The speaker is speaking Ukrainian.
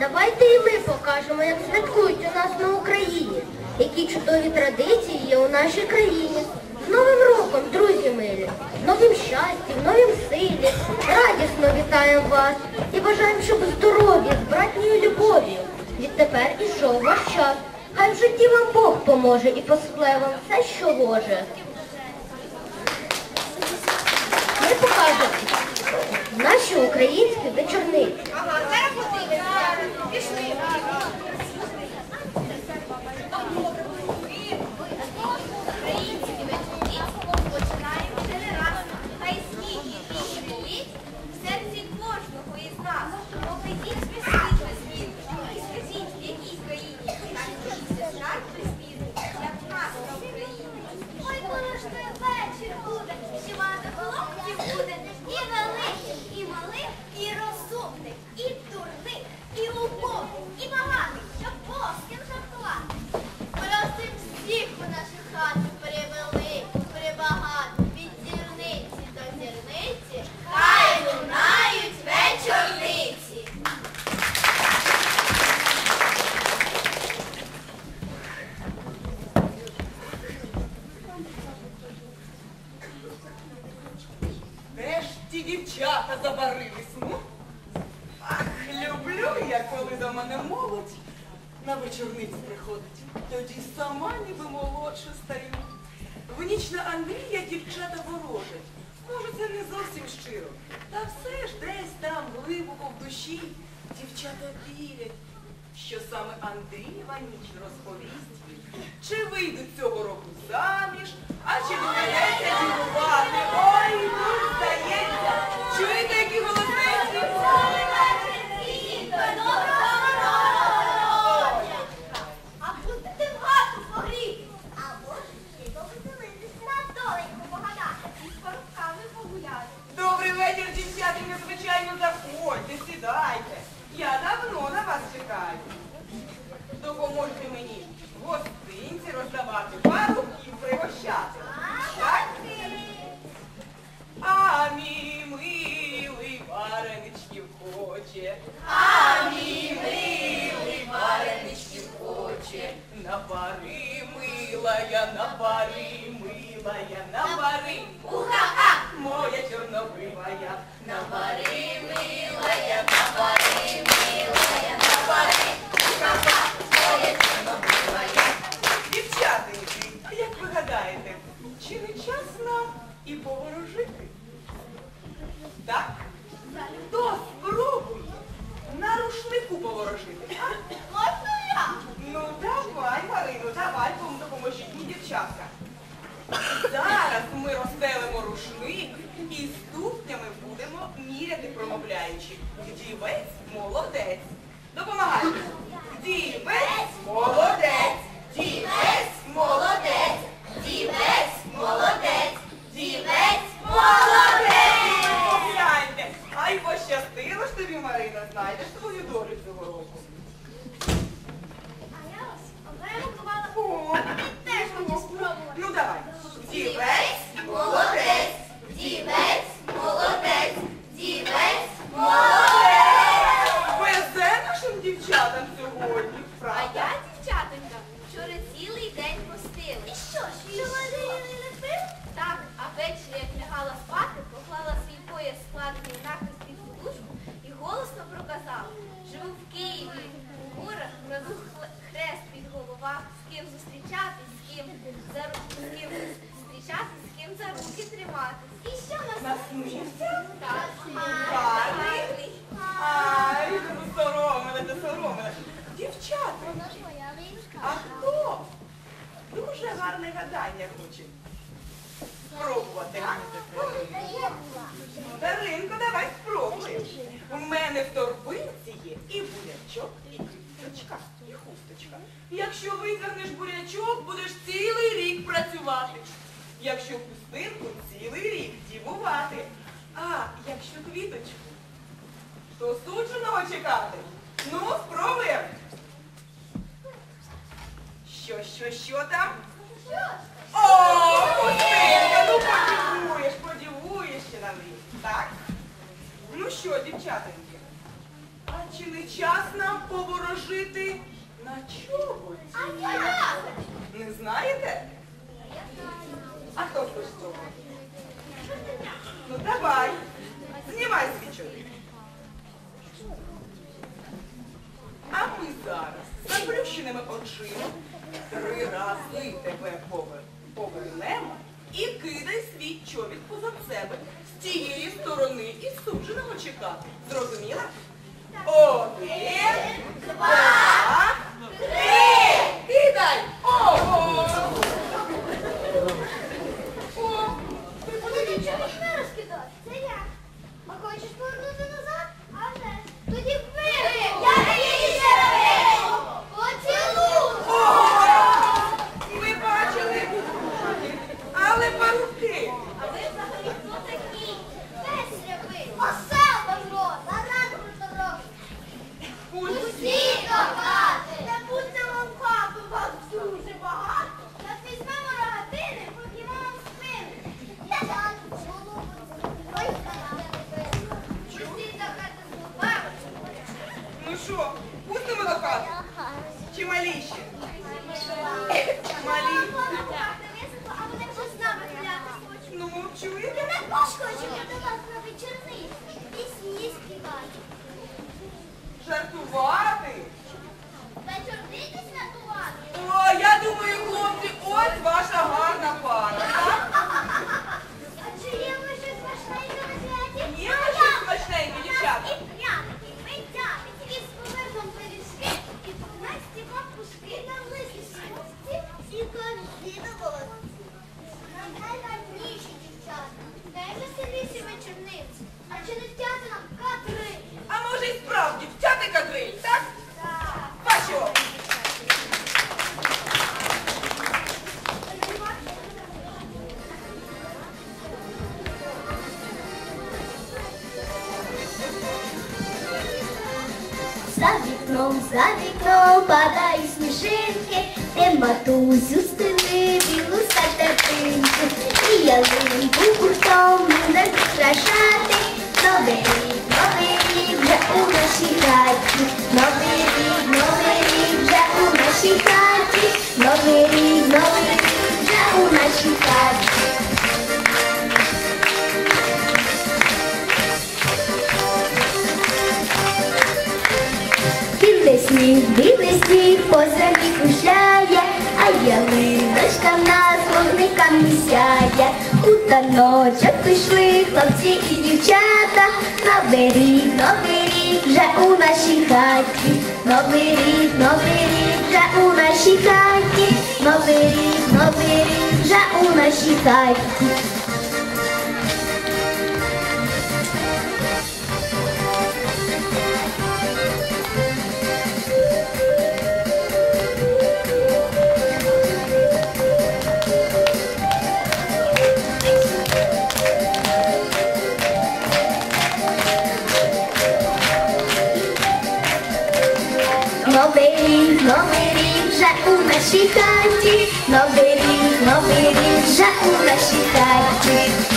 Давайте і ми покажемо, як святкують у нас на Україні, які чудові традиції є у нашій країні. З Новим роком, друзі милі, новим щастям, новим силі. Радісно вітаємо вас і бажаємо, щоб здоров'я, з братньою любов'ю. Відтепер ішов ваш час. Хай в житті вам Бог поможе і поспле вам все, що може. Ми покажемо наші українські вечорниці. Seriously? Ті дівчата забарились, ну? Ах, люблю я, коли до мене молодь на вечорниці приходить. Тоді сама ніби молодша стаю. В ніч на Андрія дівчата ворожать. Може, це не зовсім щиро. Та все ж десь там, глибоко в душі, дівчата вірять, що саме Андрієва ніч розповість, чи вийдуть цього року заміж, а чи доведеться дівувати. Ой, felicidade. Дівчатка. Зараз ми розстелимо рушник і ступнями будемо міряти, промовляючи. Дівець молодець. Допомагайте. Дівець молодець. Лягала спати, поклала свій пояс складений нахист під подушку і голосно проказала. Живу в Києві, у горах, кладу хрест під головах, з ким зустрічатись, з ким за з ким зустрічатись, з ким за руки триматись. І що нас? Так, Гарний. Ай, ну соромилася, соромилася. Дівчата, Вона ж моя річка. а хто? Дуже гарне гадання хоче. Спробувати. Ну, Даринко, давай спробуй. У мене в торбинці є і бурячок, і квіточка, і хусточка. Якщо витягнеш бурячок, будеш цілий рік працювати. Якщо хустинку, цілий рік дівувати. А якщо квіточку, то судженого чекати. Ну, спробуємо. Що, що, що там? О, хустинка, так? Ну що, дівчатоньки, а чи не час нам поворожити на я? Не знаєте? А хто хоче цього? Ну давай, знімай свічок. А ми зараз заплющеними очима три рази тебе повернемо і кидай свій човік позад себе з тієї сторони і судженого чекати. Зрозуміла? Один, два, три! Кидай! Ого! О, ти подивіться! Чого не розкидати? Це я. А хочеш повернути назад? А вже. ж. Тоді вперед. Я її Поцілуй. Ви бачили? Але парубки! А ви взагалі хто такі? Весь рябий. Осел Павло. Нарад проторок. Усі до хати. Не будьте вам хату, вас дуже багато. Та візьмемо рогатини, поб'ємо вам спини. Я Ой, Усі до хати з губами. Ну що, пустимо до хати? Чи малі ще? Малі. А вони вже з нами гуляти хочуть. Ну, Я чуєте? також хочу до вас на вечорниці. Пісні співати. Жартувати? Вечорниці святкувати. О, я думаю, хлопці, ось ваша гарна пара. так? А чи є ви щось смачненьке на святі? Є ви щось смачненьке, дівчата? І пряники, медяники, і з поверхом пиріжки, і пухнасті папушки, на лисі шерсті, і корзина волості. Найгарніші дівчата. Дай веселіші вечорниці. А чи не втяти нам кадри? А може і справді втяти кадриль, так? Так. Бачу. За вікном, за вікном падають сніжинки, де матусю стели білу скатертинку. І ялинку гуртом не прикрашати. Новий рік, новий рік вже у нашій хаті. Новий рік, новий рік вже У таночок пішли хлопці і дівчата. Новий рік, новий рік вже у нашій хаті. Новий рік, новий рік вже у нашій хаті. Новий рік, новий рік вже у нашій хаті. Нашій хаті. Новий рік, новий рік вже у нашій хаті.